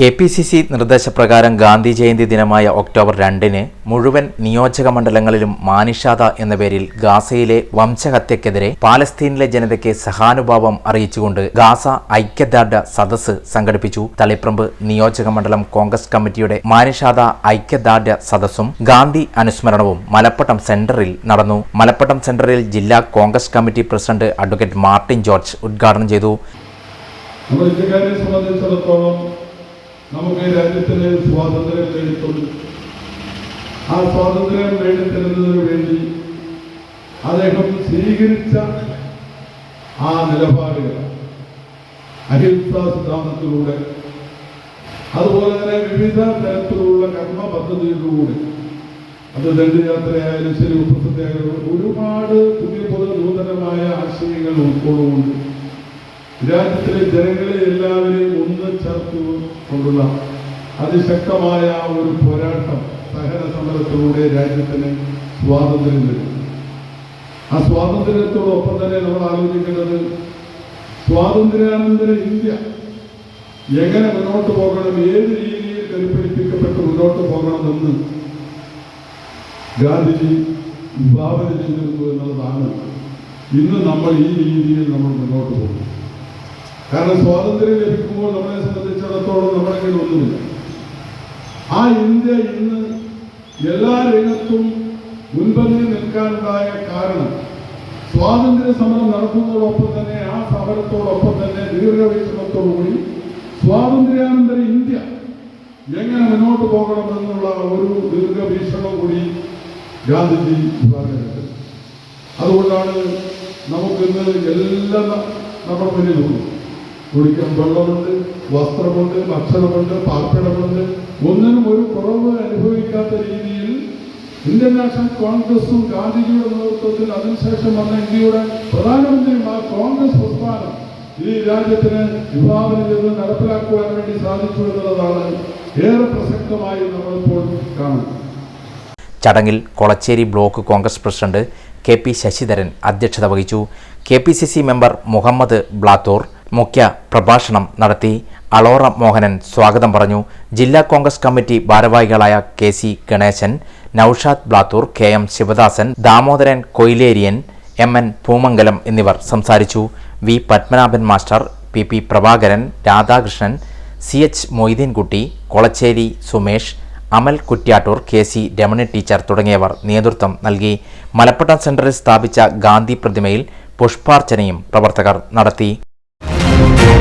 K P C C നിർദ്ദേശപ്രകാരം ഗാന്ധി ജയന്തി ദിനമായ October രണ്ടിന് മുഴുവൻ നിയോജക മണ്ഡലങ്ങളിലും മാനിഷാദ എന്ന പേരിൽ ഗാസയിലെ വംശഹത്യക്കെതിരെ പാലസ്തീനിലെ ജനതയ്ക്ക് സഹാനുഭാവം അറിയിച്ചുകൊണ്ട് ഗാസ ഐക്യദാർഢ്യ സദസ്സ് സംഘടിപ്പിച്ചു. തളിപ്രമ്പ് നിയോജക മണ്ഡലം കോൺഗ്രസ് കമ്മിറ്റിയുടെ മാനിഷാദ ഐക്യദാർഢ്യ സദസ്സും ഗാന്ധി അനുസ്മരണവും മലപ്പട്ടം സെന്ററിൽ നടന്നു. മലപ്പട്ടം സെന്ററിൽ ജില്ലാ Congress committee president advocate Martin George ഉദ്ഘാടനം ചെയ്തു. സംബന്ധിച്ചിടത്തോളം നമുക്ക് രാജ്യത്തിന് സ്വാതന്ത്ര്യം നേടിത്തുന്നു ആ സ്വാതന്ത്ര്യം നേടിത്തരുന്നതിന് വേണ്ടി അദ്ദേഹം സ്വീകരിച്ച ആ നിലപാടുകൾ അഹിംസാ സിദ്ധാന്തത്തിലൂടെ അതുപോലെ തന്നെ വിവിധ തരത്തിലുള്ള കർമ്മ പദ്ധതികളിലൂടെ അത് ദണ്ഡയാത്രയായാലും ശരി ഉപസത്യായാലും ഒരുപാട് പുതിയ പുതിയ നൂതനമായ ആശയങ്ങൾ ഉൾക്കൊള്ളുകൊണ്ട് രാജ്യത്തിലെ ജനങ്ങളെ എല്ലാവരെയും ഒന്ന് ചേർത്ത് കൊണ്ടുള്ള അതിശക്തമായ ഒരു പോരാട്ടം സഹന സമരത്തിലൂടെ രാജ്യത്തിന് സ്വാതന്ത്ര്യം തരും. ആ സ്വാതന്ത്ര്യത്തോടൊപ്പം തന്നെ നമ്മൾ ആലോചിക്കുന്നത് സ്വാതന്ത്ര്യാനന്തര ഇന്ത്യ എങ്ങനെ മുന്നോട്ട് പോകണം ഏത് രീതിയിൽ കരുപ്പിടിപ്പിക്കപ്പെട്ട് മുന്നോട്ട് പോകണമെന്ന് ഗാന്ധിജി വിഭാവന ചെയ്തിരുന്നു എന്നുള്ളതാണ് ഇന്ന് നമ്മൾ ഈ രീതിയിൽ നമ്മൾ മുന്നോട്ട് പോകും കാരണം സ്വാതന്ത്ര്യം ലഭിക്കുമ്പോൾ നമ്മളെ സംബന്ധിച്ചിടത്തോളം നമ്മുടെ കയ്യിൽ ഒന്നുമില്ല. ആ ഇന്ത്യ ഇന്ന് എല്ലാ രംഗത്തും മുൻപന്തി നിൽക്കാനുണ്ടായ കാരണം സ്വാതന്ത്ര്യ സമരം നടത്തുന്നതോടൊപ്പം തന്നെ ആ സമരത്തോടൊപ്പം തന്നെ ദീർഘവീക്ഷണത്തോടുകൂടി സ്വാതന്ത്ര്യാനന്തര ഇന്ത്യ എങ്ങനെ മുന്നോട്ട് പോകണമെന്നുള്ള ഒരു ദീർഘവീക്ഷണം കൂടി ഗാന്ധിജി പറഞ്ഞിട്ടുണ്ട് അതുകൊണ്ടാണ് നമുക്കിന്ന് എല്ലാം നമ്മുടെ മുന്നിലുണ്ട് കുടിക്കാൻ വെള്ളമുണ്ട് വസ്ത്രമുണ്ട് ഭക്ഷണമുണ്ട് പാർപ്പിടമുണ്ട്. ഒന്നിനും ഒരു കുറവ് അനുഭവിക്കാത്ത രീതിയിൽ ഇന്ത്യൻ നാഷണൽ കോൺഗ്രസും ഗാന്ധിജിയുടെ നേതൃത്വത്തിൽ അതിനുശേഷം വന്ന ഇന്ത്യയുടെ പ്രധാനമന്ത്രിയും ആ കോൺഗ്രസ് പ്രസ്ഥാനം ഈ രാജ്യത്തിന് വിഭാവന ചെയ്ത് നടപ്പിലാക്കുവാൻ വേണ്ടി സാധിച്ചു എന്നുള്ളതാണ് ഏറെ പ്രസക്തമായി നമ്മളിപ്പോൾ കാണുന്നത്. ചടങ്ങിൽ Kolachery block Congress president K P Sasidharan അധ്യക്ഷത വഹിച്ചു. K P C C member Muhammad Blathur മുഖ്യ പ്രഭാഷണം നടത്തി അളോറ മോഹനൻ സ്വാഗതം പറഞ്ഞു. ജില്ലാ കോൺഗ്രസ് കമ്മിറ്റി ഭാരവാഹികളായ K C Ganesan Naushad Blathur K M Sivadasan Damodaran Koyileriyan M N Poomangalam എന്നിവർ സംസാരിച്ചു. V Padmanabhan master P P Prabhakaran Radhakrishnan C H Moideenkutty Kolachery Sumesh Amal Kuttiattoor K C Ramani teacher തുടങ്ങിയവർ നേതൃത്വം നൽകി. മലപ്പട്ടം സെന്ററിൽ സ്ഥാപിച്ച ഗാന്ധി പ്രതിമയിൽ പുഷ്പാർച്ചനയും പ്രവർത്തകർ നടത്തി. Thank you.